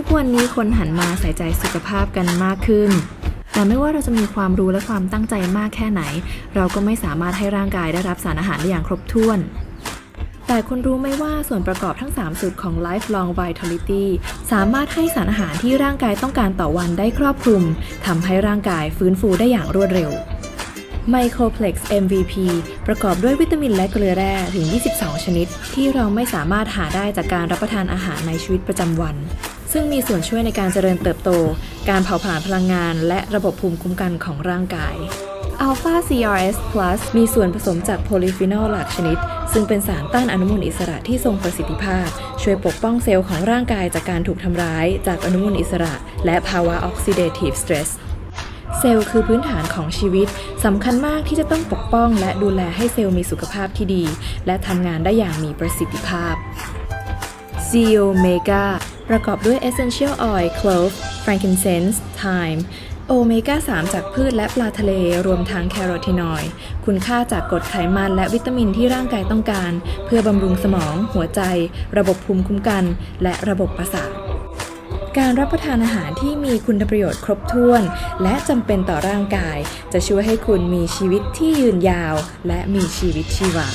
ทุกวันนี้คนหันมาใส่ใจสุขภาพกันมากขึ้น แต่ไม่ว่าเราจะมีความรู้และความตั้งใจมากแค่ไหน เราก็ไม่สามารถให้ร่างกายได้รับสารอาหารได้อย่างครบถ้วน แต่คุณรู้ไหมว่าส่วนประกอบทั้ง 3 สูตรของ Lifelong Vitality สามารถให้สารอาหารที่ร่างกายต้องการต่อวันได้ครอบคลุมทำให้ร่างกายฟื้นฟูได้อย่างรวดเร็ว Microplex MVP ประกอบด้วยวิตามินและเกลือแร่ถึง 22 ชนิด ที่เราไม่สามารถหาได้จากการรับประทานอาหารในชีวิตประจำวัน ซึ่งมีส่วนช่วยในการเจริญเติบโต การเผาผลาญพลังงาน และระบบภูมิคุ้มกันของร่างกาย Alpha CRS Plus มีส่วนผสมจากโพลีฟีนอลหลากชนิด ซึ่งเป็นสารต้านอนุมูลอิสระที่ทรงประสิทธิภาพ ช่วยปกป้องเซลล์ของร่างกายจากการถูกทำร้าย จากอนุมูลอิสระ และภาวะ Oxidative Stress เเซลล์คือพื้นฐานของชีวิตสำคัญมากที่จะต้องปกป้อง และดูแลให้เซลล์มีสุขภาพที่ดี และทำงานได้อย่างมีประสิทธิภาพ z e o Mega ประกอบด้วย Essential Oil Clove Frankincense Thyme โอเมก้า 3 จากพืชและปลาทะเล รวมทั้งแคโรทีนอยด์คุณค่าจากกรดไขมันและวิตามินที่ร่างกายต้องการ เพื่อบำรุงสมอง หัวใจ ระบบภูมิคุ้มกัน และระบบประสาท การรับประทานอาหารที่มีคุณประโยชน์ครบถ้วน และจำเป็นต่อร่างกาย จะช่วยให้คุณมีชีวิตที่ยืนยาว และมีชีวิตชีวา